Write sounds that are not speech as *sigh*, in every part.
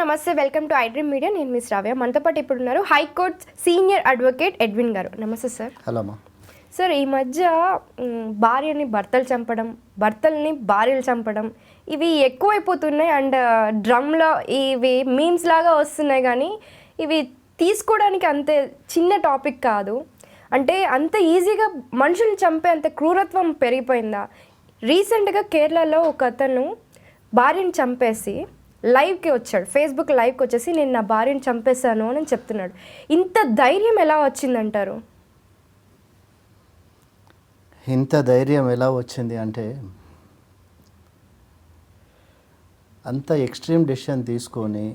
నమస్తే welcome to iDream media. నేను miss Ravya మనతో పాటు ఇప్పుడు ఉన్నారు హైకోర్ట్ సీనియర్ అడ్వకేట్ ఎడ్విన్ గారు. నమస్తే సార్. హలో సార్ ఈ మధ్య భార్యని భర్తలు చంపడం భర్తల్ని భార్యలు చంపడం ఇవి ఎక్కువైపోతున్నాయి. అండ్ డ్రమ్లో ఇవి మీమ్స్ లాగా వస్తున్నాయి కానీ ఇవి తీసుకోవడానికి అంతే చిన్న టాపిక్ కాదు. అంటే అంత ఈజీగా మనుషుల్ని చంపే అంత క్రూరత్వం పెరిగిపోయిందా? రీసెంట్గా కేరళలో ఒక అతను భార్యని చంపేసి లైవ్కి వచ్చాడు. ఫేస్బుక్ లైవ్కి వచ్చేసి నేను నా భార్యని చంపేశాను అని చెప్తున్నాడు. ఇంత ధైర్యం ఎలా వచ్చిందంటారు? ఇంత ధైర్యం ఎలా వచ్చింది అంటే అంత ఎక్స్ట్రీమ్ డెసిషన్ తీసుకొని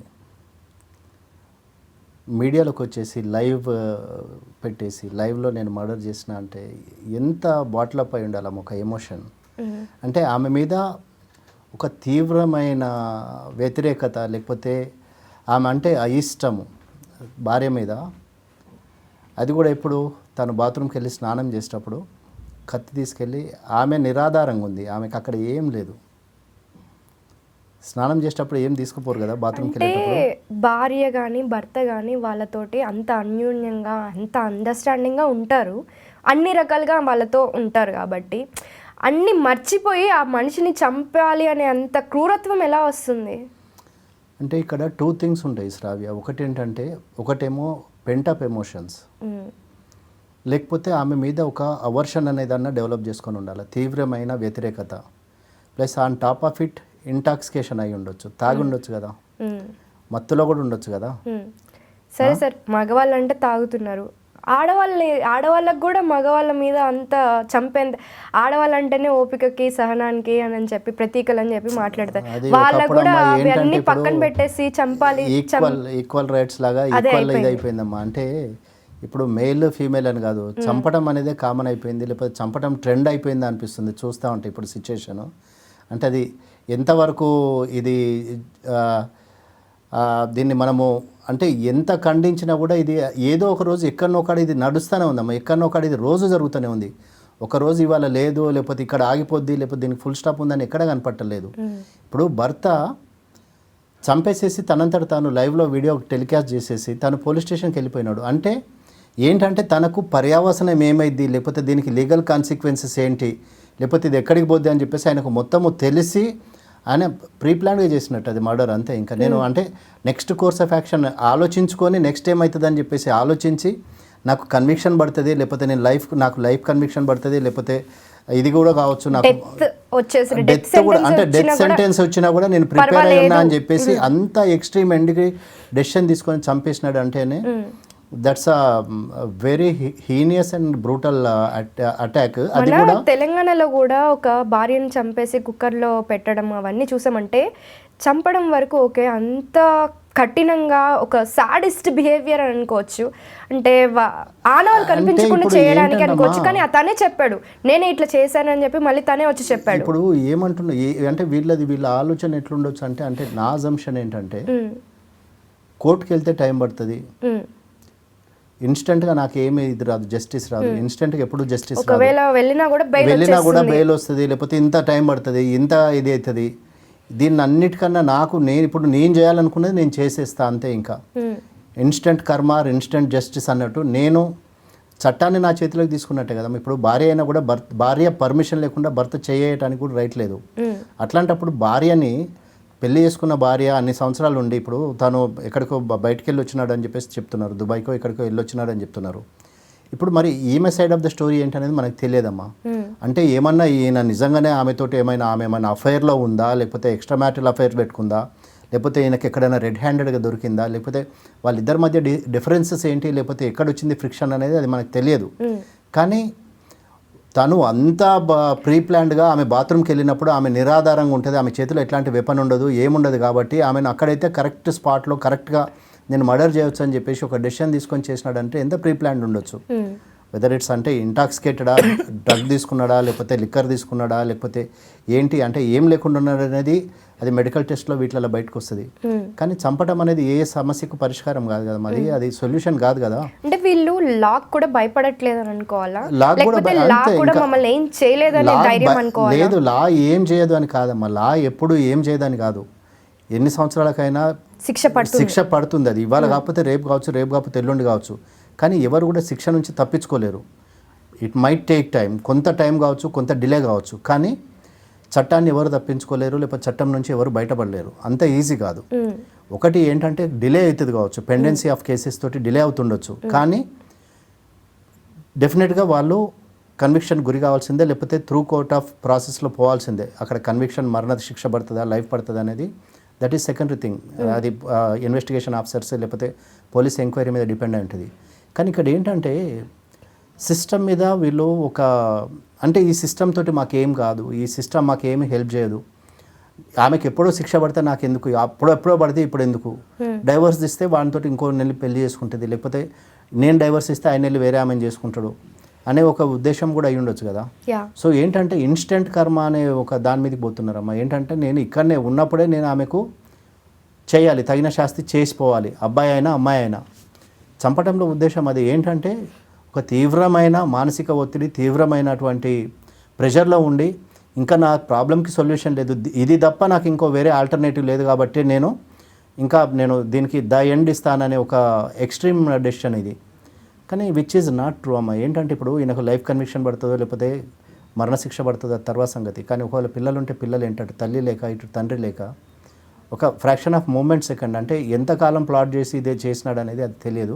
మీడియాలోకి వచ్చేసి లైవ్ పెట్టేసి లైవ్లో నేను మర్డర్ చేసిన అంటే ఎంత బాటిల్ అప్ అయి ఉండాలి ఒక ఎమోషన్. అంటే ఆమె మీద ఒక తీవ్రమైన వ్యతిరేకత లేకపోతే ఆమె అంటే అయిష్టము భార్య మీద. అది కూడా ఇప్పుడు తను బాత్రూమ్కి వెళ్ళి స్నానం చేసేటప్పుడు కత్తి తీసుకెళ్ళి ఆమె నిరాధారంగా ఉంది. ఆమెకు అక్కడ ఏం లేదు. స్నానం చేసేటప్పుడు ఏం తీసుకుపోరు కదా బాత్రూమ్కి వెళ్ళేటప్పుడు? భార్య కానీ భర్త కానీ వాళ్ళతోటి అంత అన్యోన్యంగా అంత అండర్స్టాండింగ్గా ఉంటారు. అన్ని రకాలుగా వాళ్ళతో ఉంటారు కాబట్టి అన్ని మర్చిపోయి ఆ మనిషిని చంపాలి అనే అంత క్రూరత్వం ఎలా వస్తుంది? అంటే ఇక్కడ టూ థింగ్స్ ఉంటాయి శ్రావ్య. ఒకటి ఏంటంటే ఒకటేమో పెంటప్ ఎమోషన్స్ లేకపోతే ఆమె మీద ఒక అవర్షన్ అనేదన్న డెవలప్ చేసుకొని ఉండాలి. తీవ్రమైన వ్యతిరేకత. Plus on top of it intoxication అయి ఉండొచ్చు. తాగి ఉండొచ్చు కదా. మత్తులో కూడా ఉండొచ్చు కదా. సరే సార్ మగవాళ్ళు అంటే తాగుతున్నారు. ఆడవాళ్ళని ఆడవాళ్ళకు కూడా మగవాళ్ళ మీద అంత చంపేంత ఆడవాళ్ళంటేనే ఓపికకి సహనానికి అని అని చెప్పి ప్రతీకలు అని చెప్పి మాట్లాడతారు. వాళ్ళకు కూడా అవన్నీ పక్కన పెట్టేసి చంపాలి ఈక్వల్ ఈక్వల్ రైట్స్ లాగా ఈక్వల్ ఇది అయిపోయింది. అయిపోయిందమ్మా అంటే ఇప్పుడు మేల్ ఫీమేల్ అని కాదు చంపడం అనేది కామన్ అయిపోయింది లేకపోతే చంపడం ట్రెండ్ అయిపోయింది అనిపిస్తుంది చూస్తూ ఉంటే ఇప్పుడు సిచ్యుయేషన్ అంటే అది ఎంతవరకు ఇది దీన్ని మనము అంటే ఎంత ఖండించినా కూడా ఇది ఏదో ఒక రోజు ఎక్కడనో ఒకడ ఇది నడుస్తూనే ఉందమ్మా. ఎక్కడనో ఒకడ ఇది రోజు జరుగుతూనే ఉంది. ఒక రోజు ఇవాళ లేదు లేకపోతే ఇక్కడ ఆగిపోద్ది లేకపోతే దీనికి ఫుల్ స్టాప్ ఉందని ఎక్కడ కనపట్టలేదు. ఇప్పుడు భర్త చంపేసేసి తనంతట తాను లైవ్లో వీడియో టెలికాస్ట్ చేసేసి తను పోలీస్ స్టేషన్కి వెళ్ళిపోయినాడు. అంటే ఏంటంటే తనకు పర్యావసనం ఏమైంది లేకపోతే దీనికి లీగల్ కాన్సిక్వెన్సెస్ ఏంటి లేకపోతే ఇది ఎక్కడికి పోద్ది అని చెప్పేసి ఆయనకు మొత్తము తెలిసి ఆయన ప్రీ ప్లాన్గా చేసినట్టు అది మర్డర్ అంతే. ఇంకా నేను అంటే నెక్స్ట్ కోర్స్ ఆఫ్ యాక్షన్ ఆలోచించుకొని నెక్స్ట్ ఏమవుతుంది అని చెప్పేసి ఆలోచించి నాకు కన్విక్షన్ పడుతుంది లేకపోతే నేను లైఫ్ నాకు లైఫ్ కన్విక్షన్ పడుతుంది లేకపోతే ఇది కూడా కావచ్చు నాకు డెత్ కూడా అంటే డెత్ సెంటెన్స్ వచ్చినా కూడా నేను ప్రిపేర్ అయి ఉన్నా అని చెప్పేసి అంత ఎక్స్ట్రీమ్ ఎండ్కి డెసిషన్ తీసుకొని చంపేసినాడు అంటేనే that's very heinous and brutal attack అది కూడా తెలంగాణలో కూడా ఒక భార్యను చంపేసి కుక్కర్లో పెట్టడం అవన్నీ చూసామంటే చంపడం వరకు ఓకే అంత కఠినంగా ఒక సాడిస్ట్ బిహేవియర్ అని అనుకోవచ్చు అంటే ఆనవాళ్ళు కనిపించకుండా చేయడానికి? అనుకోవచ్చు కానీ తనే చెప్పాడు నేనే ఇట్లా చేశానని చెప్పి మళ్ళీ తనే వచ్చి చెప్పాడు ఇప్పుడు ఏమంటున్నా అంటే వీళ్ళది వీళ్ళ ఆలోచన ఎట్లుండొచ్చు అంటే అంటే నా అజంప్షన్ ఏంటంటే కోర్టుకి వెళ్తే టైం పడుతుంది. ఇన్స్టెంట్గా నాకు ఏమీ ఇది రాదు జస్టిస్ రాదు. ఇన్స్టెంట్గా ఎప్పుడు జస్టిస్ రాదు. వెళ్ళినా కూడా బెయిల్ వెళ్ళినా కూడా బెయిల్ వస్తుంది లేకపోతే ఇంత టైం పడుతుంది ఇంత ఇది అవుతుంది దీన్ని అన్నిటికన్నా నాకు నేను ఇప్పుడు నేను చేయాలనుకున్నది నేను చేసేస్తా అంతే ఇంకా. ఇన్స్టెంట్ కర్మ ఇన్స్టెంట్ జస్టిస్ అన్నట్టు నేను చట్టాన్ని నా చేతిలోకి తీసుకున్నట్టే కదా. ఇప్పుడు భార్య అయినా కూడా భర్త భార్య పర్మిషన్ లేకుండా భర్త చేయటానికి కూడా రైట్ లేదు. అట్లాంటప్పుడు భార్యని పెళ్ళి చేసుకున్న భార్య అన్ని సంవత్సరాలు ఉండి ఇప్పుడు తను ఎక్కడికో బయటికి వెళ్ళి వచ్చినాడు అని చెప్పేసి చెప్తున్నారు. దుబాయ్కో ఎక్కడికో వెళ్ళి వచ్చినాడు అని చెప్తున్నారు. ఇప్పుడు మరి ఈమె సైడ్ ఆఫ్ ద స్టోరీ ఏంటనేది మనకు తెలియదమ్మా. అంటే ఏమన్నా ఈయన నిజంగానే ఆమెతోటి ఏమైనా ఆమె ఏమైనా అఫైర్లో ఉందా? లేకపోతే ఎక్స్ట్రా మ్యాటల్ అఫైర్ పెట్టుకుందా? లేకపోతే ఈయనకి ఎక్కడైనా రెడ్ హ్యాండెడ్గా దొరికిందా? లేకపోతే వాళ్ళిద్దరి మధ్య డి డిఫరెన్సెస్ ఏంటి? లేకపోతే ఎక్కడ వచ్చింది ఫ్రిక్షన్ అనేది అది మనకు తెలియదు. కానీ తను అంతా ప్రీ ప్లాన్డ్గా ఆమె బాత్రూమ్కి వెళ్ళినప్పుడు ఆమె నిరాధారంగా ఉంటుంది. ఆమె చేతిలో ఎట్లాంటి వెపన్ ఉండదు ఏముండదు కాబట్టి ఆమెను అక్కడైతే కరెక్ట్ స్పాట్లో కరెక్ట్గా నేను మర్డర్ చేయొచ్చు అని చెప్పేసి ఒక డెసిషన్ తీసుకొని చేసినాడంటే ఎంత ప్రీ ప్లాన్డ్ ఉండొచ్చు వెదర్ ఇట్స్ అంటే ఇంటాక్సికేటెడా డ్రగ్ తీసుకున్నాడా లేకపోతే లిక్కర్ తీసుకున్నాడా లేకపోతే ఏంటి అంటే ఏం లేకుండా ఉన్నాడు అనేది అది మెడికల్ టెస్ట్లో వీటిలో బయటకు వస్తుంది. కానీ చంపడం అనేది ఏ సమస్యకు పరిష్కారం కాదు కదా మరి అది సొల్యూషన్ కాదు కదా. అంటే వీళ్ళు లాక్ కూడా భయపడట్లేదు అని అనుకోవాలా? లాక్ కూడా. మమ్మల్ని ఏం చేయలేదనే లా ధైర్యం బ- అనుకోవాలా? లేదు లా ఏం చేయదు అని కాదమ్మా లా ఎప్పుడు ఏం చేయదని కాదు. ఎన్ని సంవత్సరాలకైనా శిక్ష పడుతుంది. శిక్ష పడుతుంది అది. ఇవాళ కాకపోతే రేపు కావచ్చు రేపు కాకపోతే ఎల్లుండి కావచ్చు. కానీ ఎవరు కూడా శిక్ష నుంచి తప్పించుకోలేరు. ఇట్ మైట్ టేక్ టైం కొంత టైం కావచ్చు కొంత డిలే కావచ్చు. కానీ చట్టాన్ని ఎవరు తప్పించుకోలేరు లేకపోతే చట్టం నుంచి ఎవరు బయటపడలేరు. అంత ఈజీ కాదు. ఉమ్, ఒకటి ఏంటంటే డిలే అవుతుంది కావచ్చు. పెండెన్సీ ఆఫ్ కేసెస్ తోటి డిలే అవుతుండొచ్చు. కానీ డెఫినెట్గా వాళ్ళు కన్విక్షన్ గురి కావాల్సిందే లేకపోతే త్రూ కోర్ట్ ఆఫ్ ప్రాసెస్లో పోవాల్సిందే. అక్కడ కన్విక్షన్ మరణ శిక్ష పడుతుందా లైఫ్ పడుతుందా అనేది. దట్ ఈస్ సెకండరీ థింగ్ అది ఇన్వెస్టిగేషన్ ఆఫీసర్స్ లేకపోతే పోలీస్ ఎంక్వైరీ మీద డిపెండ్ అయి ఉంటుంది కానీ ఇక్కడ ఏంటంటే సిస్టమ్ మీద వీళ్ళు ఒక అంటే ఈ సిస్టమ్ తోటి మాకేం కాదు ఈ సిస్టమ్ మాకేమి హెల్ప్ చేయదు. ఆమెకి ఎప్పుడో శిక్ష పడితే నాకు ఎందుకు అప్పుడో ఎప్పుడో పడితే ఇప్పుడు ఎందుకు? డైవర్స్ ఇస్తే వాడితో ఇంకో నెల్లి పెళ్ళి చేసుకుంటుంది లేకపోతే నేను డైవర్స్ ఇస్తే ఆయన వెళ్ళి వేరే ఆమెను చేసుకుంటాడు అనే ఒక ఉద్దేశం కూడా అయి ఉండొచ్చు కదా? సో ఏంటంటే ఇన్స్టెంట్ కర్మ అనే ఒక దాని మీదకి పోతున్నారమ్మా. ఏంటంటే నేను ఇక్కడనే ఉన్నప్పుడే నేను ఆమెకు చేయాలి తగిన శాస్తి చేసిపోవాలి అబ్బాయి అయినా అమ్మాయి అయినా. చంపటంలో ఉద్దేశం అది ఏంటంటే ఒక తీవ్రమైన మానసిక ఒత్తిడి తీవ్రమైనటువంటి ప్రెషర్లో ఉండి ఇంకా నా ప్రాబ్లంకి సొల్యూషన్ లేదు. ఇది తప్ప నాకు ఇంకో వేరే ఆల్టర్నేటివ్ లేదు కాబట్టి నేను ఇంకా నేను దీనికి ద ఎండ్ ఇస్తాననే ఒక ఎక్స్ట్రీమ్ డెసిషన్ ఇది. కానీ విచ్ ఈజ్ నాట్ ట్రూ అమ్మ. ఏంటంటే ఇప్పుడు ఈయనకు లైఫ్ కన్విక్షన్ పడుతుందో లేకపోతే మరణశిక్ష పడుతుందో తర్వాత సంగతి. కానీ ఒకవేళ పిల్లలు ఉంటే పిల్లలు ఏంటంటే తల్లి లేక ఇటు తండ్రి లేక ఒక ఫ్రాక్షన్ ఆఫ్ మూమెంట్ సెకండ్ అంటే ఎంతకాలం ప్లాట్ చేసి ఇదే చేసినాడు అనేది అది తెలియదు.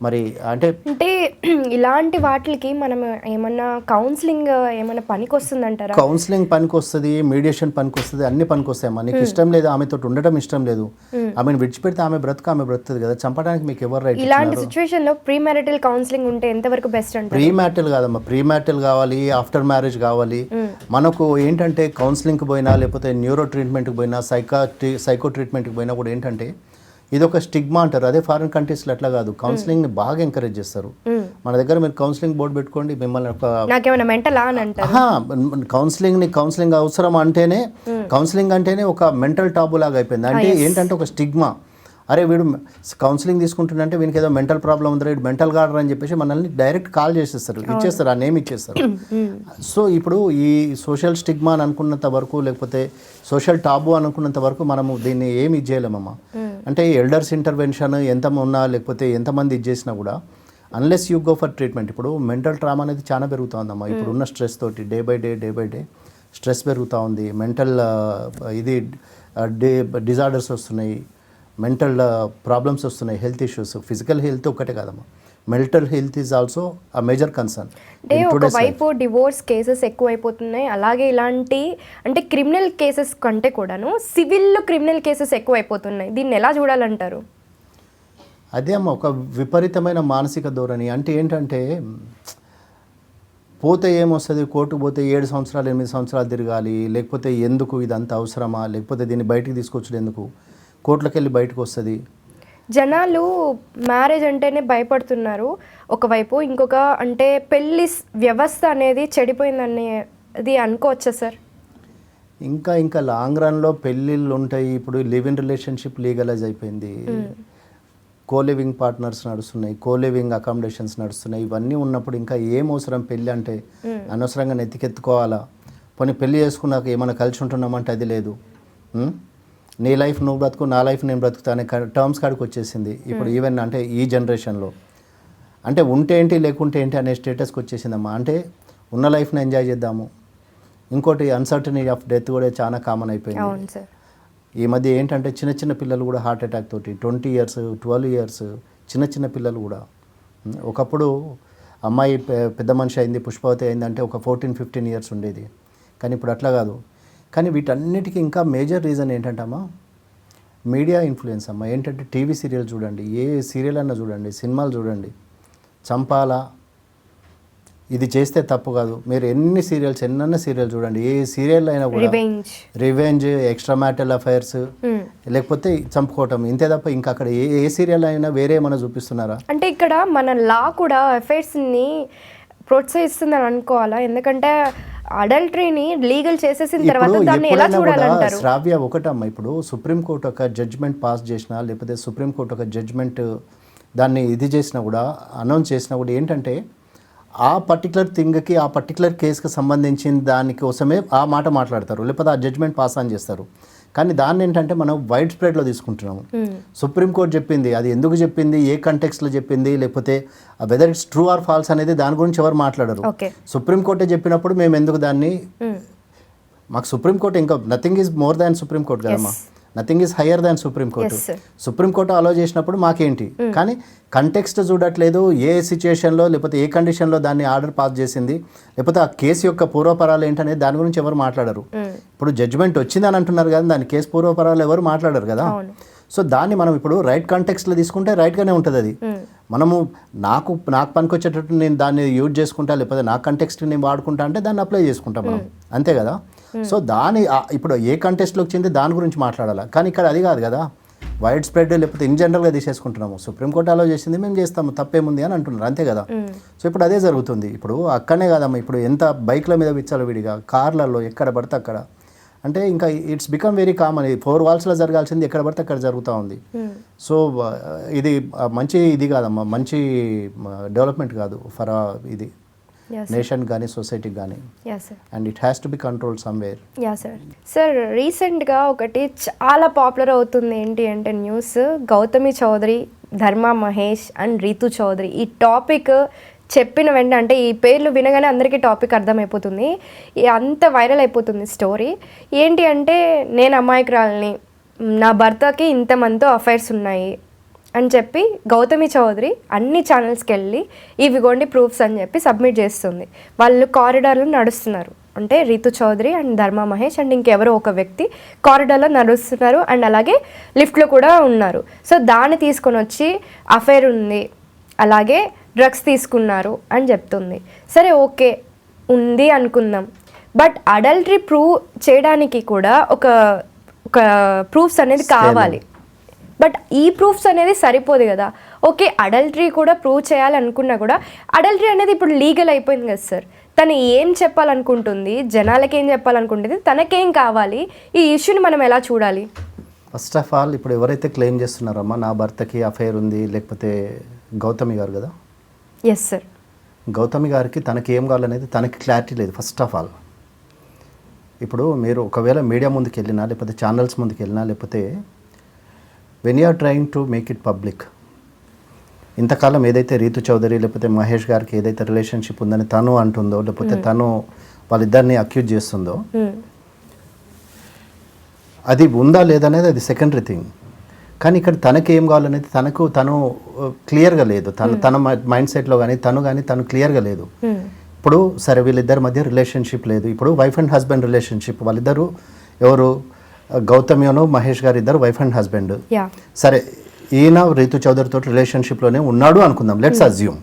మరి అంటే అంటే *clears throat* ఇలాంటి వాటికి మనం ఏమన్నా కౌన్సిలింగ్ ఏమన్నా పనికి వస్తుందంటారా కౌన్సిలింగ్ పనికి వస్తుంది మీడియేషన్ పనికి వస్తుంది అన్ని పనికి వస్తాయమ్మా నీకు ఇష్టం లేదు ఆమెతో ఉండటం ఇష్టం లేదు. ఆమెను విడిచిపెడితే ఆమె బ్రతుకు ఆమె బ్రతుకుతుంది కదా. చంపడానికి మీకు ఎవరు రైట్ ఇలాంటి సిచ్యువేషన్లో ప్రీ మ్యారిటల్ కౌన్సిలింగ్ ఉంటే ఎంతవరకు బెస్ట్ అంటారు? ప్రీ మ్యాటల్ కాదమ్మా. ప్రీ మ్యాటల్ కావాలి ఆఫ్టర్ మ్యారేజ్ కావాలి. మనకు ఏంటంటే కౌన్సిలింగ్కి పోయినా లేకపోతే న్యూరో ట్రీట్మెంట్కి పోయినా సైకాట్రీ సైకో ట్రీట్మెంట్కి పోయినా కూడా ఏంటంటే ఇది ఒక స్టిగ్మా అంటారు. అదే ఫారిన్ కంట్రీస్లో అట్లా కాదు. కౌన్సిలింగ్ని బాగా ఎంకరేజ్ చేస్తారు. మన దగ్గర మీరు కౌన్సిలింగ్ బోర్డు పెట్టుకోండి మిమ్మల్ని ఒక కౌన్సిలింగ్ని కౌన్సిలింగ్ అవసరం అంటేనే కౌన్సిలింగ్ అంటేనే ఒక మెంటల్ టాబు లాగా అయిపోయింది. అంటే ఏంటంటే ఒక స్టిగ్మా. అరే వీడు కౌన్సిలింగ్ తీసుకుంటుందంటే వీనికి ఏదో మెంటల్ ప్రాబ్లం ఉంది వీడు మెంటల్ గార్డర్ అని చెప్పేసి మనల్ని డైరెక్ట్ కాల్ చేసేస్తారు. ఇచ్చేస్తారు ఆ నేమ్ ఇచ్చేస్తారు. *clears throat* సో ఇప్పుడు ఈ సోషల్ స్టిగ్మా అని అనుకున్నంత వరకు లేకపోతే సోషల్ టాబు అనుకున్నంత వరకు మనము దీన్ని ఏమి ఇచ్చేయలేమమ్మా అంటే ఎల్డర్స్ ఇంటర్వెన్షన్ ఎంత ఉన్నా లేకపోతే ఎంతమంది ఇది చేసినా కూడా unless you go for treatment ఇప్పుడు మెంటల్ ట్రామా అనేది చాలా పెరుగుతుందమ్మా ఇప్పుడు ఉన్న స్ట్రెస్ తోటి day by day day by day stress పెరుగుతూ ఉంది. మెంటల్ ఇది డే డిజార్డర్స్ వస్తున్నాయి. మెంటల్ ప్రాబ్లమ్స్ వస్తున్నాయి హెల్త్ ఇష్యూస్. ఫిజికల్ హెల్త్ ఒక్కటే కాదమ్మా. Mental health is also a major concern అంటే ఒకవైపు డివోర్స్ కేసెస్ ఎక్కువైపోతున్నాయి అలాగే ఇలాంటి అంటే క్రిమినల్ కేసెస్ కంటే కూడాను సివిల్లో క్రిమినల్ కేసెస్ ఎక్కువైపోతున్నాయి. దీన్ని ఎలా చూడాలంటారు? అదే అమ్మ ఒక విపరీతమైన మానసిక ధోరణి. అంటే ఏంటంటే పోతే ఏమొస్తుంది? కోర్టుకు పోతే ఏడు సంవత్సరాలు ఎనిమిది సంవత్సరాలు తిరగాలి లేకపోతే ఎందుకు ఇదంతా అవసరమా? లేకపోతే దీన్ని బయటికి తీసుకొచ్చుడు ఎందుకు? కోర్టులకు వెళ్ళి బయటకు వస్తుంది జనాలు మ్యారేజ్ అంటేనే భయపడుతున్నారు. ఒకవైపు ఇంకొక అంటే పెళ్ళి స్- వ్యవస్థ అనేది చెడిపోయిందనేది అనుకోవచ్చా సార్? ఇంకా ఇంకా లాంగ్ రన్లో పెళ్ళిళ్ళు ఉంటాయి ఇప్పుడు లివ్ ఇన్ రిలేషన్షిప్ లీగలైజ్ అయిపోయింది. కో లివింగ్ పార్ట్నర్స్ నడుస్తున్నాయి. కో లివింగ్ అకామిడేషన్స్ నడుస్తున్నాయి. ఇవన్నీ ఉన్నప్పుడు ఇంకా ఏం అవసరం పెళ్ళి అంటే? అనవసరంగా నెత్తికెత్తుకోవాలా? పోనీ పెళ్ళి చేసుకున్నాక ఏమైనా కలిసి ఉంటున్నామంటే అది లేదు? నీ లైఫ్ నువ్వు బ్రతుకు నా లైఫ్ నేను బ్రతుకుతా అనే టర్మ్స్ కాడికి వచ్చేసింది. ఇప్పుడు ఈవెన్ అంటే ఈ జనరేషన్లో అంటే ఉంటే ఏంటి లేకుంటే ఏంటి అనే స్టేటస్కి వచ్చేసిందమ్మా. అంటే ఉన్న లైఫ్ని ఎంజాయ్ చేద్దాము. ఇంకోటి అన్సర్టనీ ఆఫ్ డెత్ కూడా చాలా కామన్ అయిపోయింది. ఈ మధ్య ఏంటంటే చిన్న చిన్న పిల్లలు కూడా హార్ట్ అటాక్ తోటి ట్వంటీ ఇయర్స్ ట్వెల్వ్ ఇయర్స్ చిన్న చిన్న పిల్లలు కూడా. ఒకప్పుడు అమ్మాయి పెద్ద మనిషి అయింది పుష్పవతి అయిందంటే ఒక ఫోర్టీన్ ఫిఫ్టీన్ ఇయర్స్ ఉండేది. కానీ ఇప్పుడు అట్లా కాదు. కానీ వీటన్నిటికీ ఇంకా మేజర్ రీజన్ ఏంటంటే అమ్మా మీడియా ఇన్ఫ్లుయెన్స్ అమ్మా. ఏంటంటే టీవీ సీరియల్ చూడండి ఏ సీరియల్ అన్నా చూడండి సినిమాలు చూడండి చంపాలా? ఇది చేస్తే తప్పు కాదు. మీరు ఎన్ని సీరియల్స్ ఎన్నన్న సీరియల్ చూడండి ఏ సీరియల్ అయినా కూడా revenge revenge extra marital affairs లేకపోతే చంపుకోవటం ఇంతే తప్ప ఇంకా అక్కడ ఏ ఏ సీరియల్ అయినా వేరే ఏమైనా చూపిస్తున్నారా? అంటే ఇక్కడ మన లా కూడా అఫైర్స్ని ప్రోత్సహిస్తుందని అనుకోవాలా? ఎందుకంటే అడల్టరీని లీగల్ చేసేసిన తర్వాత దాన్ని ఎలా చూడాలంటారు? శ్రావ్య ఒకటమ్మా ఇప్పుడు సుప్రీంకోర్టు ఒక జడ్జ్మెంట్ పాస్ చేసినా లేకపోతే సుప్రీంకోర్టు ఒక జడ్జ్మెంట్ దాన్ని ఇది చేసినా కూడా అనౌన్స్ చేసినా కూడా ఏంటంటే ఆ పర్టికులర్ థింగ్కి ఆ పర్టికులర్ కేసుకి సంబంధించిన దానికోసమే ఆ మాట మాట్లాడతారు. లేకపోతే ఆ జడ్జ్మెంట్ పాస్ ఆన్ చేస్తారు. కానీ దాన్ని ఏంటంటే మనం వైడ్ స్ప్రెడ్లో తీసుకుంటున్నాము. సుప్రీంకోర్టు చెప్పింది అది ఎందుకు చెప్పింది ఏ కంటెక్స్లో చెప్పింది లేకపోతే whether it's true or false అనేది దాని గురించి ఎవరు మాట్లాడరు. సుప్రీంకోర్టే చెప్పినప్పుడు మేము ఎందుకు దాన్ని మాకు సుప్రీంకోర్టు ఇంకా nothing is more than supreme court కదమ్మా nothing is higher than supreme court. Supreme court allow చేసినప్పుడు మాకేంటి? కానీ కంటెక్స్ట్ చూడట్లేదు ఏ సిచ్యుయేషన్లో లేకపోతే ఏ కండిషన్లో దాన్ని ఆర్డర్ పాస్ చేసింది లేకపోతే ఆ కేసు యొక్క పూర్వపరాలు ఏంటనేది దాని గురించి ఎవరు మాట్లాడరు. ఇప్పుడు జడ్జిమెంట్ వచ్చిందని అంటున్నారు కానీ దాని కేసు పూర్వపరాలు ఎవరు మాట్లాడరు కదా. సో దాన్ని మనం ఇప్పుడు రైట్ కాంటెక్స్లో తీసుకుంటే రైట్గానే ఉంటుంది అది మనము నాకు నాకు పనికొచ్చేటట్టు నేను దాన్ని యూజ్ చేసుకుంటా లేకపోతే నా కంటెక్స్ట్ నేను వాడుకుంటా అంటే దాన్ని అప్లై చేసుకుంటాం మనం. అంతే కదా? సో దాని ఆ- ఇప్పుడు ఏ కంటెస్ట్లో వచ్చింది దాని గురించి మాట్లాడాలి? కానీ ఇక్కడ అది కాదు కదా. వైడ్ స్ప్రెడ్ లేకపోతే ఇన్ జనరల్గా తీసేసుకుంటున్నాము. సుప్రీంకోర్టు అలో చేసింది మేము చేస్తాము. తప్పేముంది అని అంటున్నారు. అంతే కదా. సో ఇప్పుడు అదే జరుగుతుంది. ఇప్పుడు అక్కడనే కాదమ్మా ఇప్పుడు ఎంత బైక్ల మీద విచ్చాలి విడిగా కార్లలో ఎక్కడ పడితే అక్కడ. అంటే ఇంకా it's become very common four వాల్స్లో జరగాల్సింది ఎక్కడ పడితే అక్కడ జరుగుతూ ఉంది. సో ఆ, ఇది మంచి ఇది కాదమ్మా మంచి డెవలప్మెంట్ కాదు. ఫర్ ఇది. నేషన్ కానీ సొసైటీకి కానీ and it has to be control somewhere yeah sir sir రీసెంట్గా ఒకటి చాలా పాపులర్ అవుతుంది ఏంటి అంటే న్యూస్ గౌతమి చౌదరి ధర్మ మహేష్ అండ్ రీతు చౌదరి. ఈ టాపిక్ చెప్పిన వెంటనే అంటే ఈ పేర్లు వినగానే అందరికీ టాపిక్ అర్థమైపోతుంది. అంత వైరల్ అయిపోతుంది స్టోరీ ఏంటి అంటే నేను అమాయకురాలని. నా భర్తకి ఇంతమందితో అఫైర్స్ ఉన్నాయి. అని చెప్పి గౌతమి చౌదరి అన్ని ఛానల్స్కి వెళ్ళి ఇవిగోండి ప్రూఫ్స్ అని చెప్పి సబ్మిట్ చేస్తుంది. వాళ్ళు కారిడార్లో నడుస్తున్నారు. అంటే రీతు చౌదరి అండ్ ధర్మ మహేష్ అండ్ ఇంకెవరో ఒక వ్యక్తి కారిడార్లో నడుస్తున్నారు అండ్ అలాగే లిఫ్ట్లో కూడా ఉన్నారు. సో దాన్ని తీసుకొని వచ్చి అఫైర్ ఉంది. అలాగే డ్రగ్స్ తీసుకున్నారు అని చెప్తుంది. సరే ఓకే ఉంది అనుకుందాం. బట్ అడల్టరీ ప్రూవ్ చేయడానికి కూడా ఒక ఒక ప్రూఫ్స్ అనేది కావాలి. బట్ ఈ ప్రూఫ్స్ అనేది సరిపోదు కదా. ఓకే అడల్టరీ కూడా ప్రూవ్ చేయాలనుకున్నా కూడా అడల్టరీ అనేది ఇప్పుడు లీగల్ అయిపోయింది కదా సార్. తను ఏం చెప్పాలనుకుంటుంది జనాలకి ఏం చెప్పాలనుకుంటుంది తనకేం కావాలి ఈ ఇష్యూని మనం ఎలా చూడాలి? ఫస్ట్ ఆఫ్ ఆల్ ఇప్పుడు ఎవరైతే క్లెయిమ్ చేస్తున్నారమ్మా నా భర్తకి అఫైర్ ఉంది లేకపోతే గౌతమి గారు కదా? ఎస్ సార్ గౌతమి గారికి తనకి ఏం కావాలనేది తనకి క్లారిటీ లేదు ఫస్ట్ ఆఫ్ ఆల్ ఇప్పుడు మీరు ఒకవేళ మీడియా ముందుకు వెళ్ళినా లేకపోతే ఛానల్స్ ముందుకు వెళ్ళినా లేకపోతే when you're trying to make it public ఇంతకాలం ఏదైతే రీతు చౌదరి లేకపోతే మహేష్ గారికి ఏదైతే రిలేషన్షిప్ ఉందని తను అంటుందో లేకపోతే తను వాళ్ళిద్దరిని అక్యూజ్ చేస్తుందో అది ఉందా లేదనేది అది సెకండరీ థింగ్ కానీ ఇక్కడ తనకి ఏం కావాలనేది తనకు తను క్లియర్గా లేదు. తను తన మైండ్ సెట్లో కానీ తను కానీ తను క్లియర్గా లేదు. ఇప్పుడు సరే వీళ్ళిద్దరి మధ్య రిలేషన్షిప్ లేదు. ఇప్పుడు వైఫ్ అండ్ హస్బెండ్ రిలేషన్షిప్ వాళ్ళిద్దరు ఎవరు? గౌతమ్యను మహేష్ గారు ఇద్దరు వైఫ్ అండ్ హస్బెండ్. సరే ఈయన రీతు చౌదరితో రిలేషన్షిప్లోనే ఉన్నాడు అనుకుందాం. లెట్స్ అజ్యూమ్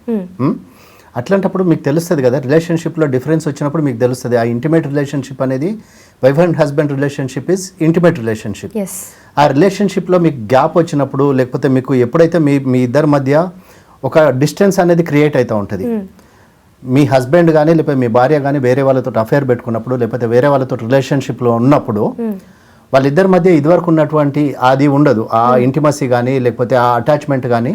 అట్లాంటప్పుడు మీకు తెలుస్తుంది కదా రిలేషన్షిప్లో డిఫరెన్స్ వచ్చినప్పుడు మీకు తెలుస్తుంది ఆ ఇంటిమేట్ రిలేషన్షిప్ అనేది wife and husband relationship is intimate relationship ఆ రిలేషన్షిప్లో మీకు గ్యాప్ వచ్చినప్పుడు లేకపోతే మీకు ఎప్పుడైతే మీ మీ ఇద్దరి మధ్య ఒక డిస్టెన్స్ అనేది క్రియేట్ అవుతూ ఉంటుంది. మీ హస్బెండ్ కానీ లేకపోతే మీ భార్య కానీ వేరే వాళ్ళతో అఫేర్ పెట్టుకున్నప్పుడు లేకపోతే వేరే వాళ్ళతో రిలేషన్షిప్లో ఉన్నప్పుడు వాళ్ళిద్దరి మధ్య ఇదివరకు ఉన్నటువంటి అది ఉండదు. ఆ ఇంటిమసీ కానీ లేకపోతే ఆ అటాచ్మెంట్ కానీ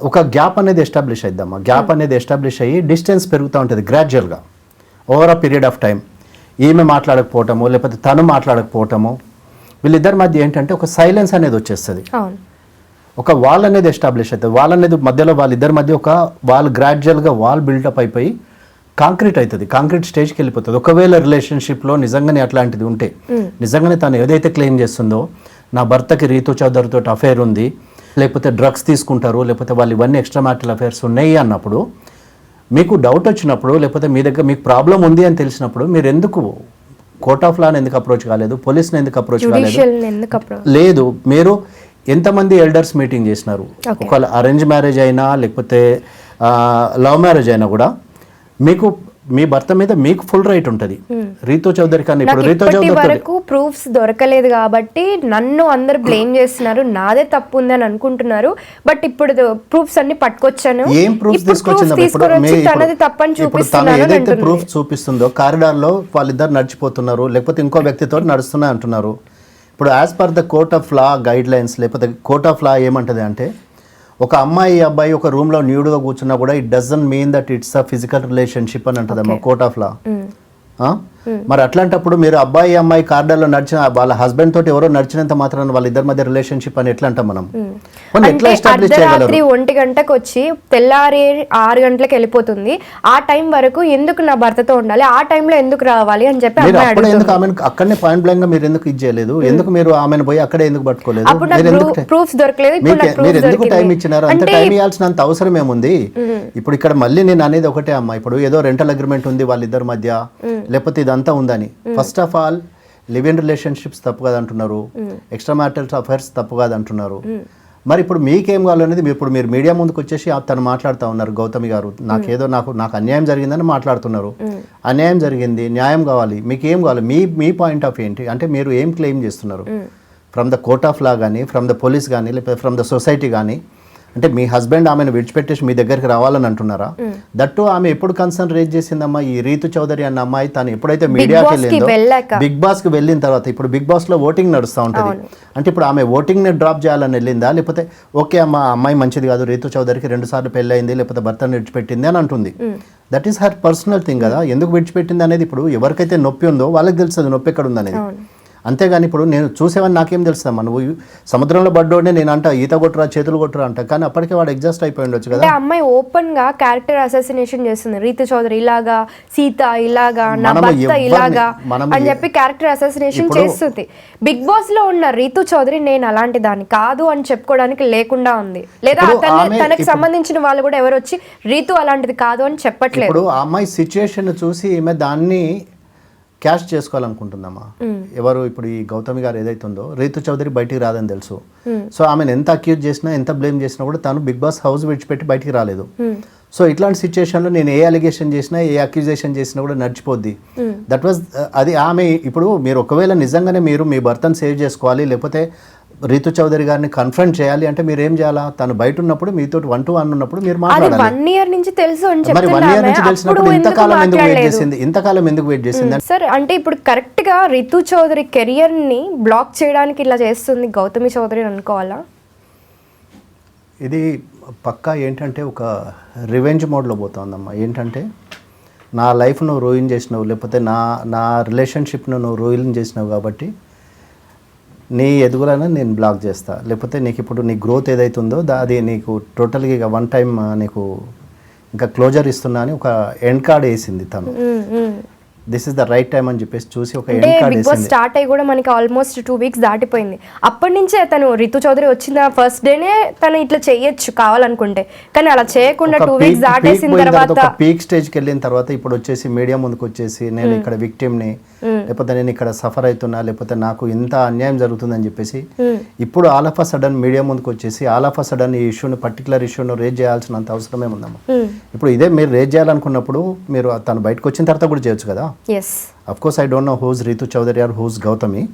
ఒక గ్యాప్ అనేది ఎస్టాబ్లిష్ అయిద్దమ్మా గ్యాప్ అనేది ఎస్టాబ్లిష్ అయ్యి డిస్టెన్స్ పెరుగుతూ ఉంటుంది గ్రాడ్యువల్గా over a period of time ఈమె మాట్లాడకపోవటము లేకపోతే తను మాట్లాడకపోవటము వీళ్ళిద్దరి మధ్య ఏంటంటే ఒక సైలెన్స్ అనేది వచ్చేస్తుంది. ఒక వాల్ అనేది ఎస్టాబ్లిష్ అవుతుంది వాల్ అనేది మధ్యలో వాళ్ళిద్దరి మధ్య ఒక వాల్ గ్రాడ్యువల్గా వాల్ బిల్డప్ అయిపోయి కాంక్రీట్ అవుతుంది కాంక్రీట్ స్టేజ్కి వెళ్ళిపోతుంది. ఒకవేళ రిలేషన్షిప్లో నిజంగానే అట్లాంటిది ఉంటే నిజంగానే తను ఏదైతే క్లెయిమ్ చేస్తుందో నా భర్తకి రీతు చౌదరితో అఫేర్ ఉంది లేకపోతే డ్రగ్స్ తీసుకుంటారు లేకపోతే వాళ్ళు ఇవన్నీ ఎక్స్ట్రా మ్యారిటల్ అఫేర్స్ ఉన్నాయి అన్నప్పుడు మీకు డౌట్ వచ్చినప్పుడు లేకపోతే మీ దగ్గర మీకు ప్రాబ్లం ఉంది అని తెలిసినప్పుడు మీరు ఎందుకు కోర్ట్ ఆఫ్ లాని ఎందుకు అప్రోచ్ కాలేదు పోలీస్ని ఎందుకు అప్రోచ్ కాలేదు? లేదు మీరు ఎంతమంది ఎల్డర్స్ మీటింగ్ చేసినారు? ఒకవేళ అరేంజ్ మ్యారేజ్ అయినా లేకపోతే లవ్ మ్యారేజ్ అయినా కూడా మీకు మీ భర్త మీద మీకు ఫుల్ రైట్ ఉంటుంది. రీతో చౌదరి కానీ ఇప్పుడు రీతో చౌదరి వరకు ప్రూఫ్స్ దొరకలేదు కాబట్టి నన్ను అందరు బ్లేమ్ చేస్తున్నారు. నాదే తప్పు ఉంది అని అనుకుంటున్నారు. బట్ ఇప్పుడు ప్రూఫ్స్ అన్ని పట్టుకొచ్చాను. ఏం ప్రూఫ్ ఇప్పుడు తీసుకొచ్చింది proofs తీసుకొని వచ్చి తనది తప్పని చూపిస్తున్నాను. ప్రూఫ్ చూపిస్తుందో కారిడార్లో వాళ్ళిద్దరు నడిచిపోతున్నారు. లేకపోతే ఇంకో వ్యక్తితో నడుస్తున్నా అంటున్నారు. ఇప్పుడు as per the court of law guidelines లేకపోతే కోర్ట్ ఆఫ్ లా ఏమంటది అంటే ఒక అమ్మాయి అబ్బాయి ఒక రూమ్లో న్యూడ్గా కూర్చున్నా కూడా it doesn't mean that it's a physical relationship అని అంటదమ్మా కోర్ట్ ఆఫ్ లా మరి అట్లాంటప్పుడు మీరు అబ్బాయి అమ్మాయి కార్డర్లో నడిచిన వాళ్ళ హస్బెండ్ తోటి ఎవరో నడిచినంత మాత్రం వాళ్ళ ఇద్దరి మధ్య రిలేషన్షిప్ అని ఎట్లా అంటాం మనం కొన్ని ఎట్లా అంటే ఎస్టాబ్లిష్ అర్ధరాత్రి చేయగలరు? ఒంటి గంటకు వచ్చి తెల్లారి ఆరు గంటలకు వెళ్ళిపోతుంది. ఆ టైం వరకు ఎందుకు నా భర్తతో ఉండాలి? ఆ టైంలో ఎందుకు రావాలి అని చెప్పి మీరు అప్పుడే ఎందుకు ఆమెను అక్కడనే పాయింట్ బ్లాంక్గా మీరు ఎందుకు ఇది చేయలేదు? ఎందుకు మీరు ఆమెను పోయి అక్కడే ఎందుకు పట్టుకోలేదు? అప్పుడు నాకు ప్రూఫ్స్ దొరకలేదు మీరు ఎందుకు టైం ఇచ్చినారు? అంత టైం ఇవ్వాల్సినంత అవసరం ఏముంది? ఇప్పుడు ఇక్కడ మళ్ళీ నేను అనేది ఒకటే అమ్మా. ఇప్పుడు ఏదో రెంటల్ అగ్రిమెంట్ ఉంది వాళ్ళిద్దరి మధ్య. లేకపోతే ఇదంతా ఉందని. First of all live in relationships తప్పు కాదు అంటున్నారు ఎక్స్ట్రా మ్యారిటల్ అఫైర్స్ తప్పు కాదు అంటున్నారు మరి ఇప్పుడు మీకేం కావాలనేది మీరు ఇప్పుడు మీరు మీడియా ముందుకు వచ్చేసి తను మాట్లాడుతూ ఉన్నారు గౌతమి గారు. నాకేదో నాకు నాకు అన్యాయం జరిగిందని మాట్లాడుతున్నారు. అన్యాయం జరిగింది న్యాయం కావాలి. మీకు ఏం కావాలి? మీ మీ పాయింట్ ఆఫ్ ఏంటి? అంటే మీరు ఏం క్లెయిమ్ చేస్తున్నారు? From the court of law కానీ ఫ్రమ్ ద పోలీస్ కానీ లేకపోతే ఫ్రమ్ ద సొసైటీ కానీ అంటే మీ హస్బెండ్ ఆమెను విడిచిపెట్టేసి మీ దగ్గరికి రావాలని అంటున్నారా? దట్టు ఆమె ఎప్పుడు కన్సర్న్ రేజ్ చేసిందమ్మా? ఈ రీతు చౌదరి అన్న అమ్మాయి తను ఎప్పుడైతే మీడియాకి వెళ్ళిందో. బిగ్ బాస్కి వెళ్ళిన తర్వాత ఇప్పుడు బిగ్ బాస్లో ఓటింగ్ నడుస్తూ ఉంటుంది. అంటే ఇప్పుడు ఆమె ఓటింగ్ని డ్రాప్ చేయాలని వెళ్ళిందా? లేకపోతే ఓకే అమ్మ అమ్మాయి మంచిది కాదు రీతు చౌదరికి రెండు సార్లు పెళ్ళయింది లేకపోతే భర్తను విడిచిపెట్టింది అని అంటుంది. That is her personal thing కదా? ఎందుకు విడిచిపెట్టింది అనేది ఇప్పుడు ఎవరికైతే నొప్పి ఉందో వాళ్ళకి తెలుస్తుంది నొప్పి ఎక్కడ ఉంది అనేది అంతేగాని ఇప్పుడు నేను చూసేవని నాకేం తెలుస్తామా నువ్వు సముద్రంలో పడ్డోడే నేను అంట ఈత కొట్టురా చేతులు కొట్టురా అంట. కానీ అప్పటికే వాడు ఎగ్జాస్ట్ అయిపోయి ఉండొచ్చు కదా. అమ్మాయి ఓపెన్గా క్యారెక్టర్ అసాసినేషన్ చేస్తుంది. రీతు చౌదరి ఇలాగా సీత ఇలాగా నా భర్త ఇలాగా అని చెప్పి క్యారెక్టర్ అసాసినేషన్ చేస్తుంది. బిగ్ బాస్లో ఉన్న రీతు చౌదరి నేను అలాంటి దాన్ని కాదు అని చెప్పుకోవడానికి లేకుండా ఉంది. లేదా తనకి సంబంధించిన వాళ్ళు కూడా ఎవరు వచ్చి రీతు అలాంటిది కాదు అని చెప్పట్లేదు. ఇప్పుడు ఆ అమ్మాయి సిచ్యుయేషన్ చూసి ఈమె దాన్ని క్యాష్ చేసుకోవాలనుకుంటుందమ్మా. ఎవరు ఇప్పుడు ఈ గౌతమి గారు ఏదైతే ఉందో రీతు చౌదరి బయటికి రాదని తెలుసు. సో ఆమెను ఎంత అక్యూజ్ చేసినా ఎంత బ్లేమ్ చేసినా కూడా తను బిగ్ బాస్ హౌస్ విడిచిపెట్టి బయటికి రాలేదు. సో ఇట్లాంటి సిచ్యుయేషన్లో నేను ఏ అలిగేషన్ చేసినా ఏ అక్యూజేషన్ చేసినా కూడా నడిచిపోద్ది. దట్ వాజ్ అది ఆమె ఇప్పుడు మీరు ఒకవేళ నిజంగానే మీరు మీ భర్తను సేవ్ చేసుకోవాలి లేకపోతే రీతు చౌదరి గారిని కన్ఫ్రంట్ చేయాలి అంటే మీరు ఏం చేయాలా? తను బయట ఉన్నప్పుడు మీతో వన్ టు వన్ ఉన్నప్పుడు మీరు మాట్లాడాలి. వన్ ఇయర్ నుంచి తెలుసు మరి వన్ ఇయర్ నుంచి తెలిసినప్పుడు ఇంతకాలం ఎందుకు వెయిట్ చేసింది? ఇంతకాలం ఎందుకు వెయిట్ చేసింది? సార్ అంటే ఇప్పుడు కరెక్ట్గా రితు చౌదరి కెరియర్ని బ్లాక్ చేయడానికి ఇలా చేస్తుంది గౌతమి చౌదరి అని అనుకోవాలా? ఇది పక్కా ఏంటంటే ఒక రివెంజ్ మోడ్లో పోతుందమ్మా. ఏంటంటే నా లైఫ్ నువ్వు రూయిన్ చేసినావు లేకపోతే నా నా రిలేషన్షిప్ను నువ్వు రూయిన్ చేసినావు కాబట్టి నీ ఎదుగులను నేను బ్లాక్ చేస్తా. లేకపోతే నీకు ఇప్పుడు నీ గ్రోత్ ఏదైతుందో దా అది నీకు టోటల్గా ఇక వన్ టైం నీకు ఇంకా క్లోజర్ ఇస్తున్నా అని ఒక ఎండ్ కార్డ్ వేసింది తను. This is the right time అని చెప్పేసి చూసి ఒక అంటే బిగ్ బాస్ స్టార్ట్ అయ్యి కూడా మనకి ఆల్మోస్ట్ టూ వీక్స్ దాటిపోయింది. అప్పటి నుంచే తను రితు చౌదరి వచ్చిన ఫస్ట్ డేనే తను ఇట్లా చేయొచ్చు కావాలనుకుంటే. కానీ అలా చేయకుండా టూ వీక్స్ దాటేసిన తర్వాత పీక్ స్టేజ్కి వెళ్ళిన తర్వాత ఇప్పుడు వచ్చేసి మీడియా ముందుకు వచ్చేసి నేను ఇక్కడ విక్టిమ్ని లేకపోతే నేను ఇక్కడ సఫర్ అవుతున్నా లేకపోతే నాకు ఇంత అన్యాయం జరుగుతుందని చెప్పేసి ఇప్పుడు all of a sudden media ముందుకు వచ్చేసి ఆల్ ఆఫ్ అ సడన్ ఈ ఇష్యూని పర్టికులర్ ఇష్యూను రేజ్ చేయాల్సినంత అవసరమే ఉందమ్మా. ఇప్పుడు ఇదే మీరు రేజ్ చేయాలనుకున్నప్పుడు మీరు తను బయటకు వచ్చిన తర్వాత కూడా చేయొచ్చు కదా? Course I don't know whose Ritu Chaudhary or whose Gautami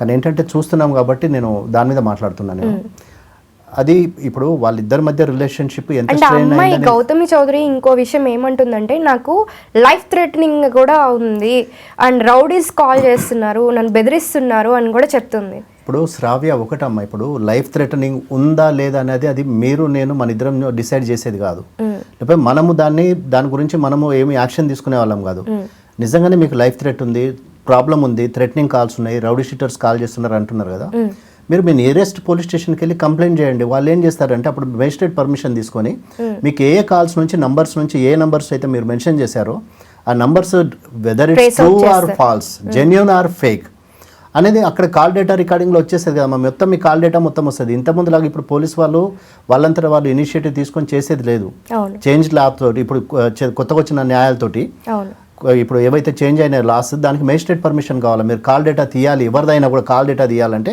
కానీ ఏంటంటే చూస్తున్నాం కాబట్టి నేను దాని మీద మాట్లాడుతున్నాను నేను. అది ఇప్పుడు వాళ్ళిద్దరి మధ్య రిలేషన్షిప్ ఎంత అమ్మాయి గౌతమి చౌదరి ఇంకో విషయం ఏమంటుందంటే నాకు లైఫ్ థ్రెటనింగ్ కూడా ఉంది. అండ్ రౌడీస్ కాల్ చేస్తున్నారు నన్ను బెదిరిస్తున్నారు అని కూడా చెప్తుంది. ఇప్పుడు శ్రావ్య ఒకటమ్మా ఇప్పుడు లైఫ్ థ్రెటనింగ్ ఉందా లేదా అనేది అది మీరు నేను మన ఇద్దరం డిసైడ్ చేసేది కాదు. లేకపోతే మనము దాన్ని దాని గురించి మనము ఏమి యాక్షన్ తీసుకునే వాళ్ళం కాదు. నిజంగానే మీకు లైఫ్ థ్రెట్ ఉంది ప్రాబ్లం ఉంది థ్రెటనింగ్ కాల్స్ ఉన్నాయి రౌడీ షీటర్స్ కాల్ చేస్తున్నారు అంటున్నారు కదా. మీరు మీ నియరెస్ట్ పోలీస్ స్టేషన్కి వెళ్ళి కంప్లైంట్ చేయండి. వాళ్ళు ఏం చేస్తారంటే అప్పుడు మేజిస్ట్రేట్ పర్మిషన్ తీసుకొని మీకు ఏ కాల్స్ నుంచి నంబర్స్ నుంచి ఏ నంబర్స్ అయితే మీరు మెన్షన్ చేశారో ఆ numbers whether it's Trace true or false genuine or fake అనేది అక్కడ కాల్ డేటా రికార్డింగ్లో వచ్చేస్తుంది కదా మా మొత్తం మీ కాల్ డేటా మొత్తం వస్తుంది. ఇంతకుముందు లాగా ఇప్పుడు పోలీస్ వాళ్ళు వాళ్ళంతటా వాళ్ళు ఇనిషియేటివ్ తీసుకొని చేసేది లేదు. చేంజ్ లా తోటి ఇప్పుడు కొత్తగా వచ్చిన న్యాయాలతోటి ఇప్పుడు ఏవైతే చేంజ్ అయిన లాస్ దానికి మేజిస్ట్రేట్ పర్మిషన్ కావాలి. మీరు కాల్ డేటా తీయాలి. ఎవరిదైనా కూడా కాల్ డేటా తీయాలంటే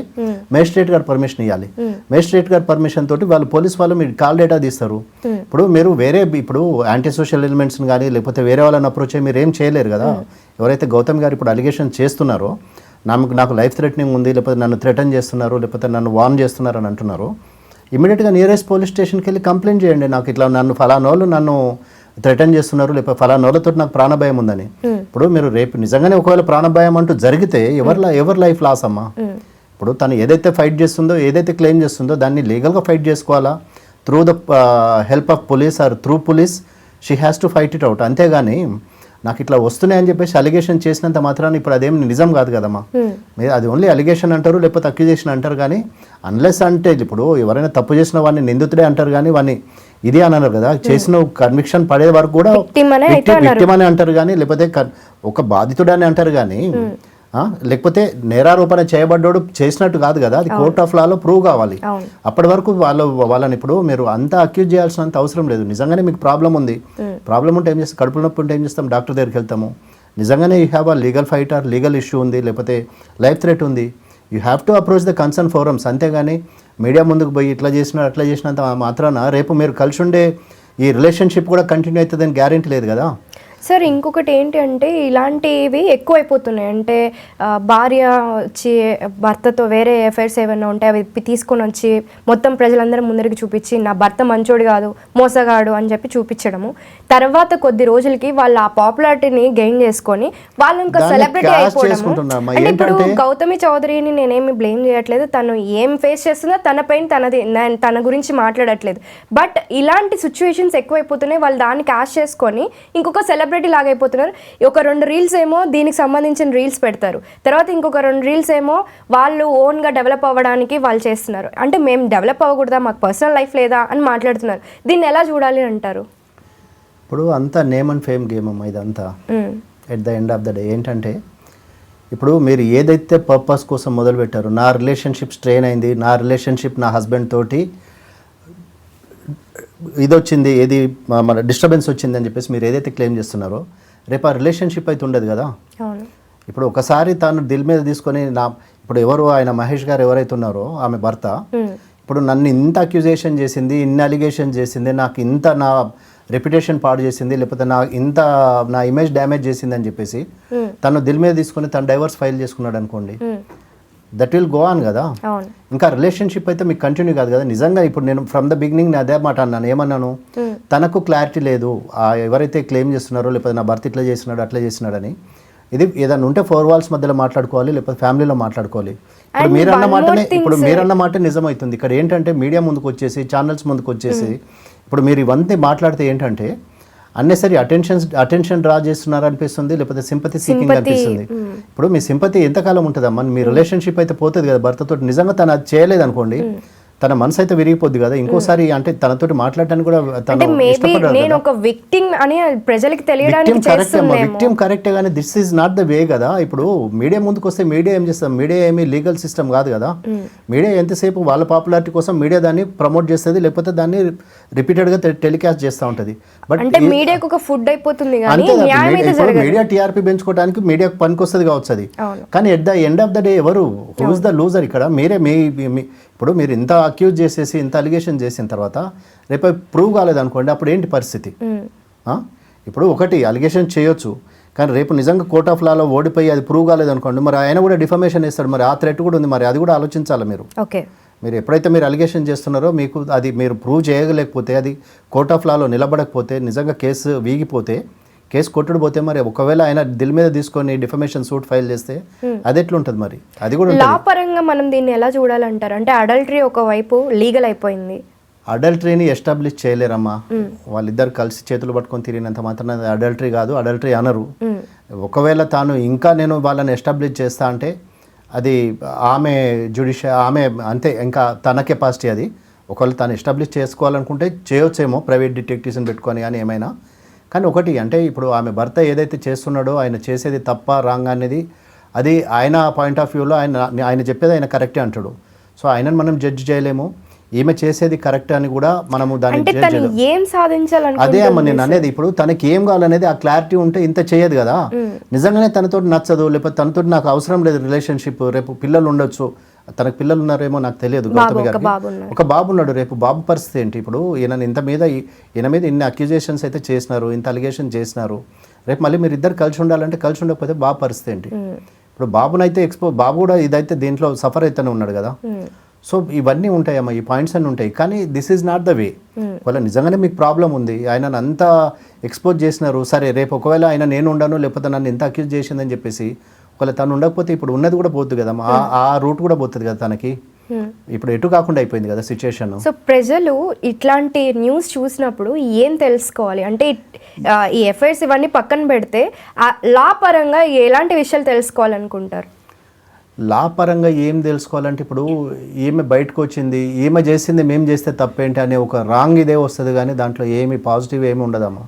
మేజిస్ట్రేట్ గారు పర్మిషన్ ఇవ్వాలి మేజిస్ట్రేట్ గారు పర్మిషన్ తోటి వాళ్ళు పోలీస్ వాళ్ళు మీరు కాల్ డేటా తీస్తారు. ఇప్పుడు మీరు వేరే ఇప్పుడు యాంటీ సోషల్ ఎలిమెంట్స్ కానీ లేకపోతే వేరే వాళ్ళని అప్రోచ్ అయ్యి మీరు ఏం చేయలేరు కదా? ఎవరైతే గౌతమ్ గారు ఇప్పుడు అలిగేషన్ చేస్తున్నారో నాకు నాకు లైఫ్ థ్రెటనింగ్ ఉంది లేకపోతే నన్ను థ్రెటన్ చేస్తున్నారు లేకపోతే నన్ను వార్న్ చేస్తున్నారు అని అంటున్నారు ఇమీడియట్గా నియరెస్ట్ పోలీస్ స్టేషన్కి వెళ్ళి కంప్లైంట్ చేయండి. నాకు ఇట్లా నన్ను ఫలానోళ్ళు నన్ను థ్రెటన్ చేస్తున్నారు లేకపోతే ఫలానోళ్ళతో నాకు ప్రాణభయం ఉందని. ఇప్పుడు మీరు రేపు నిజంగానే ఒకవేళ ప్రాణభయం అంటూ జరిగితే ఎవరి ఎవరి లైఫ్ లాస్ అమ్మా? ఇప్పుడు తను ఏదైతే ఫైట్ చేస్తుందో ఏదైతే క్లెయిమ్ చేస్తుందో దాన్ని లీగల్గా ఫైట్ చేసుకోవాలా? Through the help of police or through police she has to fight it out. అంతేగాని నాకు ఇట్లా వస్తున్నాయని చెప్పేసి అలిగేషన్ చేసినంత మాత్రాన ఇప్పుడు అదేం నిజం కాదు కదమ్మా. మీరు అది ఓన్లీ అలిగేషన్ అంటారు లేకపోతే అక్యుజేషన్ అంటారు కానీ అన్లెస్ అంటే ఇప్పుడు ఎవరైనా తప్పు చేసిన వాడిని నిందితుడే అంటారు కానీ వాడిని ఇది అని అన్నారు కదా. చేసిన కన్విక్షన్ పడే వరకు కూడా Victim అనే అని అంటారు కానీ లేకపోతే ఒక బాధితుడు అని అంటారు కానీ లేకపోతే నేరారోపణ చేయబడ్డాడు చేసినట్టు కాదు కదా. అది కోర్ట్ ఆఫ్ లాలో ప్రూవ్ కావాలి. అప్పటి వరకు వాళ్ళు వాళ్ళని ఇప్పుడు మీరు అంతా అక్యూజ్ చేయాల్సినంత అవసరం లేదు. నిజంగానే మీకు ప్రాబ్లం ఉంది. ప్రాబ్లం ఉంటే ఏం చేస్తాం? కడుపు నొప్పి ఉంటే ఏం చేస్తాం? డాక్టర్ దగ్గరికి వెళ్తాము. నిజంగానే you have a legal fight or legal issue ఉంది లేకపోతే లైఫ్ థ్రెట్ ఉంది. You have to approach the concern forums అంతేగాని మీడియా ముందుకు పోయి ఇట్లా చేసిన అట్లా చేసినంత మాత్రాన రేపు మీరు కలిసి ఉండే ఈ రిలేషన్షిప్ కూడా కంటిన్యూ అవుతుందని గ్యారెంటీ లేదు కదా? సార్ ఇంకొకటి ఏంటి అంటే ఇలాంటివి ఎక్కువైపోతున్నాయి. అంటే భార్య వచ్చి భర్తతో వేరే ఎఫైర్స్ ఏమైనా ఉంటే అవి తీసుకొని వచ్చి మొత్తం ప్రజలందరూ ముందరికి చూపించి నా భర్త మంచోడు కాదు మోసగాడు అని చెప్పి చూపించడము. తర్వాత కొద్ది రోజులకి వాళ్ళు ఆ పాపులారిటీని గెయిన్ చేసుకొని వాళ్ళు ఇంకా సెలబ్రిటీ అయిపోవడము. అంటే ఇప్పుడు గౌతమి చౌదరిని నేనేమి బ్లేమ్ చేయట్లేదు. తను ఏం ఫేస్ చేస్తుందో తన పెయిన్ తనది తన గురించి మాట్లాడట్లేదు. బట్ ఇలాంటి సిచ్యువేషన్స్ ఎక్కువైపోతున్నాయి. వాళ్ళు దాన్ని క్యాష్ చేసుకొని ఇంకొక సెలబ్రిటీ లాగా అయిపోతున్నారు ఒక రెండు రీల్స్ ఏమో దీనికి సంబంధించిన రీల్స్ పెడతారు. తర్వాత ఇంకొక రెండు రీల్స్ ఏమో వాళ్ళు ఓన్గా డెవలప్ అవ్వడానికి వాళ్ళు చేస్తున్నారు. అంటే మేము డెవలప్ అవ్వకూడదా? మాకు పర్సనల్ లైఫ్ లేదా? అని మాట్లాడుతున్నారు. దీన్ని ఎలా చూడాలి అంటారు? ఇప్పుడు అంతా నేమ్ అండ్ ఫేమ్ గేమ్ అమ్మా ఇదంతా. At the end of the day ఏంటంటే ఇప్పుడు మీరు ఏదైతే పర్పస్ కోసం మొదలు పెట్టారో నా రిలేషన్షిప్ స్ట్రెయిన్ అయింది నా రిలేషన్షిప్ నా హస్బెండ్ తోటి ఇది వచ్చింది ఏది మన డిస్టర్బెన్స్ వచ్చింది అని చెప్పేసి మీరు ఏదైతే క్లెయిమ్ చేస్తున్నారో రేపు ఆ రిలేషన్షిప్ అయితే ఉండదు కదా ఇప్పుడు ఒకసారి తాను దిల్ మీద తీసుకొని నా ఇప్పుడు ఎవరు ఆయన మహేష్ గారు ఎవరైతే ఉన్నారో ఆమె భర్త. ఇప్పుడు నన్ను ఇంత అక్యూజేషన్ చేసింది ఇన్ని అలిగేషన్ చేసింది నాకు ఇంత నా రెప్యుటేషన్ పాడు చేసింది లేకపోతే నా ఇంత నా ఇమేజ్ డ్యామేజ్ చేసింది అని చెప్పేసి. తను దిల్ మీద తీసుకొని తను డైవర్స్ ఫైల్ చేసుకున్నాడు అనుకోండి. దట్ విల్ గో ఆన్ కదా? ఇంకా రిలేషన్షిప్ అయితే మీకు కంటిన్యూ కాదు కదా? నిజంగా ఇప్పుడు నేను ఫ్రమ్ ద బిగినింగ్ నేను అదే మాట అన్నాను. ఏమన్నాను. తనకు క్లారిటీ లేదు. ఆ ఎవరైతే క్లెయిమ్ చేస్తున్నారో లేకపోతే నా భర్త ఇట్లా చేస్తున్నాడు అట్లా చేస్తున్నాడని ఇది ఏదైనా ఉంటే ఫోర్ వాల్స్ మధ్యలో మాట్లాడుకోవాలి లేకపోతే ఫ్యామిలీలో మాట్లాడుకోవాలి. ఇప్పుడు And మీరు అన్న one మాటనే ఇప్పుడు sir. మీరు అన్న మాట నిజమవుతుంది. ఇక్కడ ఏంటంటే మీడియా ముందుకు వచ్చేసి ఛానల్స్ ముందుకు వచ్చేసి ఇప్పుడు మీరు ఇవన్నీ మాట్లాడితే ఏంటంటే అన్నెసరీ అటెన్షన్ అటెన్షన్ డ్రా చేస్తున్నారు అనిపిస్తుంది లేకపోతే సింపతి సీకింగ్ అనిపిస్తుంది. ఇప్పుడు మీ సింపతి ఎంతకాలం ఉంటుందమ్మా? మీ రిలేషన్షిప్ అయితే పోతుంది కదా భర్తతో నిజంగా తను అది చేయలేదు అనుకోండి తన మనసు అయితే విరిగిపోద్ది కదా. ఇంకోసారి అంటే తనతోటి మాట్లాడటానికి కూడా అంటే తను మేబీ ఇష్టపడ్డారు నేను ఒక విక్టిమ్ అని ప్రజలకు తెలియడానికి విక్టిమ్ కరెక్ట్ విక్టిమ్ కానీ this is not the way కదా. ఇప్పుడు మీడియా ముందుకు వస్తే మీడియా ఏం చేస్తాం మీడియా ఏమి లీగల్ సిస్టమ్ కాదు కదా. మీడియా ఎంతసేపు వాళ్ళ పాపులారిటీ కోసం మీడియా దాన్ని ప్రమోట్ చేస్తుంది? లేకపోతే దాన్ని రిపీటెడ్గా టెలికాస్ట్ చేస్తూ ఉంటుంది. బట్ అంటే మీడియాకు ఒక ఫుడ్ అయిపోతుంది మీడియా- టీఆర్పీ పెంచుకోవడానికి మీడియాకు పనికి వస్తుంది కావచ్చు అది. కానీ at the end of the day ఎవరు? హూస్ ద లూజర్ ఇక్కడ? మీరే మీ- ఇప్పుడు మీరు ఇంత అక్యూజ్ చేసేసి ఇంత అలిగేషన్ చేసిన తర్వాత రేపు ప్రూవ్ కాలేదనుకోండి అప్పుడు ఏంటి పరిస్థితి? ఇప్పుడు ఒకటి అలిగేషన్ చేయొచ్చు కానీ రేపు నిజంగా కోర్ట్ ఆఫ్ లాలో ఓడిపోయి అది ప్రూవ్ కాలేదనుకోండి మరి ఆయన కూడా డిఫమేషన్ ఇస్తాడు మరి ఆ థ్రెట్ కూడా ఉంది మరి అది కూడా ఆలోచించాలి మీరు? ఓకే. మీరు ఎప్పుడైతే మీరు అలిగేషన్ చేస్తున్నారో మీకు అది మీరు ప్రూవ్ చేయలేకపోతే అది కోర్ట్ ఆఫ్ లాలో నిలబడకపోతే నిజంగా కేసు వీగిపోతే కేసు కొట్టుడు పోతే మరి ఒకవేళ ఆయన దిల్ మీద తీసుకొని డిఫమేషన్ సూట్ ఫైల్ చేస్తే అది ఎట్లుంటుంది మరి? అది కూడా లా పరంగా మనం దీన్ని ఎలా చూడాలంటారు? అంటే అడల్టరీ ఒకవైపు లీగల్ అయిపోయింది. అడల్టరీని ఎస్టాబ్లిష్ చేయలేరమ్మా. వాళ్ళిద్దరు కలిసి చేతులు పట్టుకొని తిరిగినంత మాత్రం అడల్టరీ కాదు అడల్టరీ అనరు. మ్మ్. ఒకవేళ తాను ఇంకా నేను వాళ్ళని ఎస్టాబ్లిష్ చేస్తా అంటే అది ఆమె జుడిషియ ఆమె అంతే ఇంకా తన కెపాసిటీ అది. ఒకవేళ తాను ఎస్టాబ్లిష్ చేసుకోవాలనుకుంటే చేయొచ్చేమో ప్రైవేట్ డిటెక్టివ్స్ని పెట్టుకొని కానీ ఏమైనా. కానీ ఒకటి అంటే ఇప్పుడు ఆమె భర్త ఏదైతే చేస్తున్నాడో ఆయన చేసేది తప్ప రాంగ్ అనేది అది ఆయన పాయింట్ ఆఫ్ వ్యూలో ఆయన ఆయన చెప్పేది ఆయన కరెక్టే అంటాడు. సో ఆయనను మనం జడ్జ్ చేయలేము. ఈమె చేసేది కరెక్ట్ అని కూడా మనము దాన్ని ఏం సాధించాలనుకుంటుంది అదే అమ్మ నేను అనేది ఇప్పుడు తనకి ఏం కావాలనేది ఆ క్లారిటీ ఉంటే ఇంత చేయదు కదా. నిజంగానే తనతో నచ్చదు లేకపోతే తనతో నాకు అవసరం లేదు రిలేషన్షిప్ రేపు పిల్లలు ఉండొచ్చు తనకు పిల్లలు ఉన్నారేమో నాకు తెలియదు గౌతమి ఒక గారికి. బాబు ఉన్నాడు. ఒక బాబు ఉన్నాడు రేపు. బాబు పరిస్థితి ఏంటి? ఇప్పుడు ఈయన ఇంత మీద ఈయన మీద ఇన్ని అక్యూజేషన్స్ అయితే చేసినారు ఇంత అలిగేషన్ చేసినారు. రేపు మళ్ళీ మీరు ఇద్దరు కలిసి ఉండాలంటే కలిసి ఉండకపోతే బాబు పరిస్థితి ఏంటి. ఇప్పుడు బాబునైతే ఎక్స్పో బాబు కూడా ఇదైతే దీంట్లో సఫర్ అయితేనే ఉన్నాడు కదా. సో ఇవన్నీ ఉంటాయమ్మా ఈ పాయింట్స్ అన్నీ ఉంటాయి. కానీ this is not the way ఒకవేళ నిజంగానే మీకు ప్రాబ్లం ఉంది ఆయన అంతా ఎక్స్పోజ్ చేసినారు సరే రేపు ఒకవేళ ఆయన నేను ఉండను లేకపోతే నన్ను ఎంత అక్యూజ్ చేసిందని చెప్పేసి ఒకవేళ తను ఉండకపోతే ఇప్పుడు ఉన్నది కూడా పోతుంది కదా ఆ రూట్ కూడా పోతుంది కదా తనకి. ఇప్పుడు ఎటు కాకుండా అయిపోయింది కదా సిచ్యుయేషన్ సో ప్రజలు ఇట్లాంటి న్యూస్ చూసినప్పుడు ఏం తెలుసుకోవాలి? అంటే ఈ ఎఫ్ఐఆర్స్ ఇవన్నీ పక్కన పెడితే లా పరంగా ఎలాంటి విషయాలు తెలుసుకోవాలనుకుంటారు? లా పరంగా ఏం తెలుసుకోవాలంటే ఇప్పుడు ఈమె బయటకు వచ్చింది ఈమె చేసింది మేము చేస్తే తప్పేంటి అనే ఒక రాంగ్ ఇదే వస్తుంది కానీ దాంట్లో ఏమి పాజిటివ్ ఏమి ఉండదమ్మా.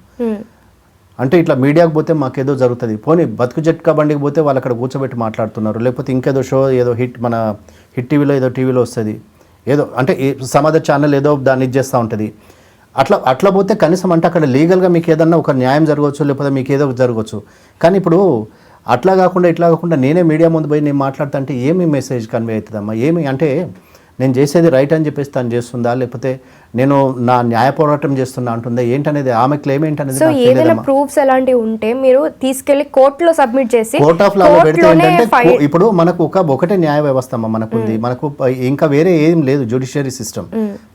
అంటే ఇట్లా మీడియాకు పోతే మాకేదో జరుగుతుంది. పోనీ బతుకు జట్కా బండికి పోతే వాళ్ళు అక్కడ కూర్చోబెట్టి మాట్లాడుతున్నారు. లేకపోతే ఇంకేదో షో ఏదో హిట్ మన హిట్ టీవీలో ఏదో టీవీలో వస్తుంది. ఏదో అంటే సమాజ సమాధ ఛానల్ ఏదో దాన్ని ఇచ్చేస్తూ ఉంటుంది. అట్లా అట్లా పోతే కనీసం అంటే అక్కడ లీగల్గా మీకు ఏదన్నా ఒక న్యాయం జరగవచ్చు లేకపోతే మీకు ఏదో జరగవచ్చు. కానీ ఇప్పుడు అట్లా కాకుండా ఇట్లా కాకుండా నేనే మీడియా ముందు పోయి నేను మాట్లాడుతా అంటే ఏమి మెసేజ్ కన్వే అవుతుందమ్మా? ఏమి అంటే నేను చేసేది రైట్ అని చెప్పేసి తను చేస్తుందా? లేకపోతే నేను నా న్యాయ పోరాటం చేస్తున్నా అంటుందా? ఏంటనేది? ఆమె క్లెయిమ్ ఏంటనేది సో ఏదైనా ప్రూఫ్స్ అలాంటివి ఉంటే మీరు తీసుకెళ్ళి కోర్టులో సబ్మిట్ చేసి కోర్ట్ ఆఫ్ లాలో పెడితే ఏంటంటే ఇప్పుడు మనకు ఒక ఒకటే న్యాయ వ్యవస్థ మనకుంది. మనకు ప- ఇంకా వేరే ఏం లేదు జ్యుడిషియరీ సిస్టమ్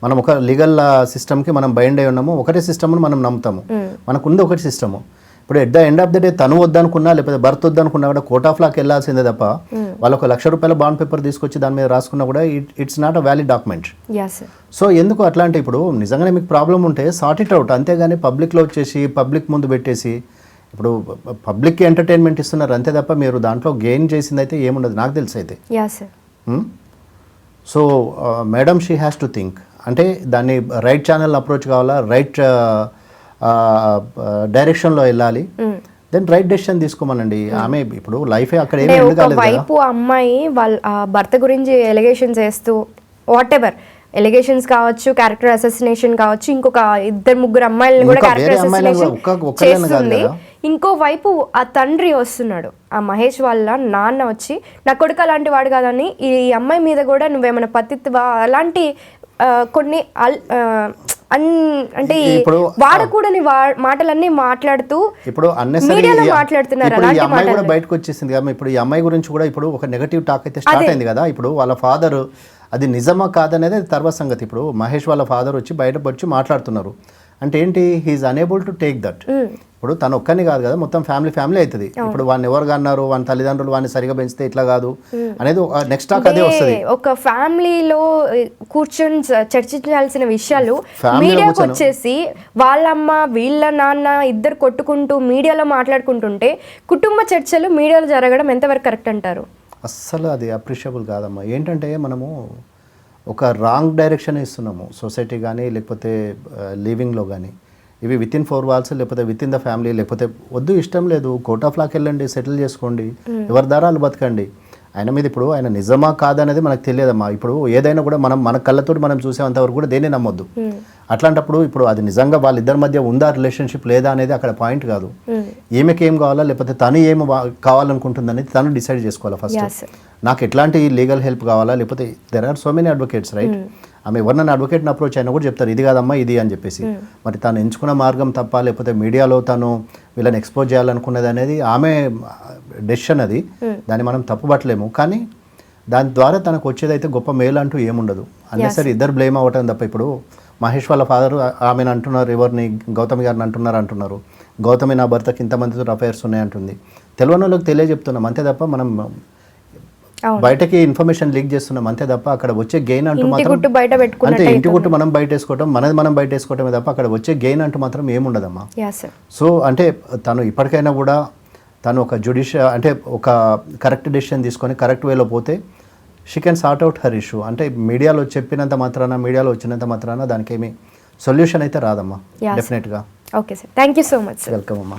మనం ఒక లీగల్ సిస్టమ్కి మనం బైండ్ అయి ఉన్నాము. ఒకటే సిస్టమ్ను మనం నమ్ముతాము. మనకుంది ఒకటి సిస్టమ్ ఇప్పుడు at the end of the day తను వద్దనుకున్నా లేకపోతే భర్త వద్దనుకున్నా కూడా కోర్ట్ ఆఫ్ లాకి వెళ్ళాల్సిందే తప్ప వాళ్ళు ఒక లక్ష రూపాయల బాండ్ పేపర్ తీసుకొచ్చి దాని మీద రాసుకున్నా కూడా it's not a valid document so ఎందుకు అట్లా అంటే ఇప్పుడు నిజంగానే మీకు ప్రాబ్లం ఉంటే సార్ట్ ఇట్ అవుట్ అంతేగాని పబ్లిక్లో వచ్చేసి పబ్లిక్ ముందు పెట్టేసి ఇప్పుడు పబ్లిక్కి ఎంటర్టైన్మెంట్ ఇస్తున్నారు అంతే తప్ప మీరు దాంట్లో గెయిన్ చేసింది అయితే ఏముండదు. నాకు తెలిసి అయితే. So madam she has to think అంటే దాన్ని రైట్ ఛానల్ అప్రోచ్ కావాలా? రైట్ డైరెక్షన్లో వెళ్ళాలి. దెన్ రైట్ డెసిషన్ తీసుకోమనండి. ఆమె ఇప్పుడు లైఫే అక్కడ ఏమి వైపు అమ్మాయి వాళ్ళ భర్త గురించి ఎలిగేషన్స్ వేస్తూ వాట్ ఎవర్ ఎలిగేషన్స్ కావచ్చు క్యారెక్టర్ అసోసినేషన్ కావచ్చు ఇంకొక ఇద్దరు ముగ్గురు అమ్మాయిలను కూడా క్యారెక్టర్ అసోసినేషన్ చేస్తుంది. కదా. ఇంకో వైపు ఆ తండ్రి వస్తున్నాడు. ఆ మహేష్ వాళ్ళ నాన్న వచ్చి నా కొడుకు అలాంటి వాడు కాదని ఈ అమ్మాయి మీద కూడా నువ్వేమైనా పత్తిత్వా అలాంటి కొన్ని అల్- అన్ అంటే ఇప్పుడు వాడకూడని మాటలన్నీ మాట్లాడుతూ ఇప్పుడు మీడియాలో మాట్లాడుతున్నారు అలాంటి అమ్మాయి కూడా. బయటకు వచ్చేసింది కదా ఇప్పుడు ఈ అమ్మాయి గురించి కూడా ఇప్పుడు ఒక నెగటివ్ టాక్ అయితే స్టార్ట్ అయింది కదా. ఇప్పుడు వాళ్ళ ఫాదర్ అది నిజమా కాదనేది తర్వాత సంగతి. ఇప్పుడు మహేష్ వాళ్ళ ఫాదర్ వచ్చి బయటకు వచ్చి మాట్లాడుతున్నారు. అంటే ఏంటి? He is unable to take that ఇప్పుడు తను ఒక్కని కాదు కదా మొత్తం ఫ్యామిలీ ఫ్యామిలీ అవుతుంది. ఇప్పుడు వాడిని ఎవరు అన్నారు వాని తల్లిదండ్రులు వాడిని సరిగా పెంచితే ఇట్లా కాదు అనేది నెక్స్ట్ టాక్ అదే వస్తుంది. ఒక ఫ్యామిలీలో కూర్చొని చర్చించాల్సిన విషయాలు మీడియాకి వచ్చేసి వాళ్ళమ్మ వీళ్ళ నాన్న ఇద్దరు కొట్టుకుంటూ మీడియాలో మాట్లాడుకుంటుంటే కుటుంబ చర్చలు మీడియాలో జరగడం ఎంతవరకు కరెక్ట్ అంటారు? అస్సలు అది అప్రిషియబుల్ కాదమ్మా. ఏంటంటే మనము ఒక రాంగ్ డైరెక్షన్ ఇస్తున్నాము సొసైటీ కానీ లేకపోతే లివింగ్లో కానీ ఇవి విత్ ఇన్ ఫోర్ వాల్స్ లేకపోతే విత్ ఇన్ ద ఫ్యామిలీ లేకపోతే వద్దు ఇష్టం లేదు. కోర్ట్ ఆఫ్ లాకి వెళ్ళండి సెటిల్ చేసుకోండి. ఎవరి దారాలు బతకండి. ఆయన మీద ఇప్పుడు ఆయన నిజమా కాదనేది మనకు తెలియదమ్మా. ఇప్పుడు ఏదైనా కూడా మనం మన కళ్ళతోటి మనం చూసేంత వరకు కూడా దేన్ని నమ్మొద్దు. అట్లాంటప్పుడు ఇప్పుడు అది నిజంగా వాళ్ళిద్దరి మధ్య ఉందా రిలేషన్షిప్ లేదా అనేది అక్కడ పాయింట్ కాదు. ఈమెకి ఏం కావాలా లేకపోతే తను ఏం వా- కావాలనుకుంటుంది అనేది తను డిసైడ్ చేసుకోవాలి ఫస్ట్. నాకు ఎట్లాంటి లీగల్ హెల్ప్ కావాలా? లేకపోతే there are so many advocates right ఆమె ఎవరినైనా అడ్వకేట్ని అప్రోచ్ అయినా కూడా చెప్తారు ఇది కాదమ్మా ఇది అని చెప్పేసి. మరి తను ఎంచుకున్న మార్గం తప్ప లేకపోతే మీడియాలో తను వీళ్ళని ఎక్స్పోజ్ చేయాలనుకున్నది అనేది ఆమె డెసిషన్ అది. దాన్ని మనం తప్పుపట్టలేము. కానీ దాని ద్వారా తనకు వచ్చేదైతే గొప్ప మేలు అంటూ ఏముండదు. అన్నెసరి ఇద్దరు బ్లేమ్ అవ్వటం తప్ప ఇప్పుడు మహేష్ వాళ్ళ ఫాదర్ ఆమెను అంటున్నారు ఎవరిని? గౌతమి గారిని అంటున్నారు అంటున్నారు. గౌతమి నా భర్తకి ఇంతమందితో అఫైర్స్ ఉన్నాయి అంటుంది తెలియని వాళ్ళకి తెలియజెప్తున్నాం అంతే తప్ప మనం. బయటకి ఇన్ఫర్మేషన్ లీక్ చేస్తున్నాం అంతే తప్ప అక్కడ వచ్చే గెయిన్ అంటూ మాత్రం బయట అంతే ఇంటి గుట్టు మనం బయట వేసుకోవటం మనది మనం బయట వేసుకోవటమే తప్ప అక్కడ వచ్చే గెయిన్ అంటూ మాత్రం ఏముండదమ్మా. సో అంటే తను ఇప్పటికైనా కూడా తను ఒక జ్యుడిషియల్ అంటే ఒక కరెక్ట్ డెసిషన్ తీసుకొని కరెక్ట్ వేలో పోతే she can sort out her issue అంటే మీడియాలో చెప్పినంత మాత్రాన మీడియాలో వచ్చినంత మాత్రాన దానికి ఏమి సొల్యూషన్ అయితే రాదమ్మా. డెఫినెట్గా okay sir thank you so much welcome అమ్మా.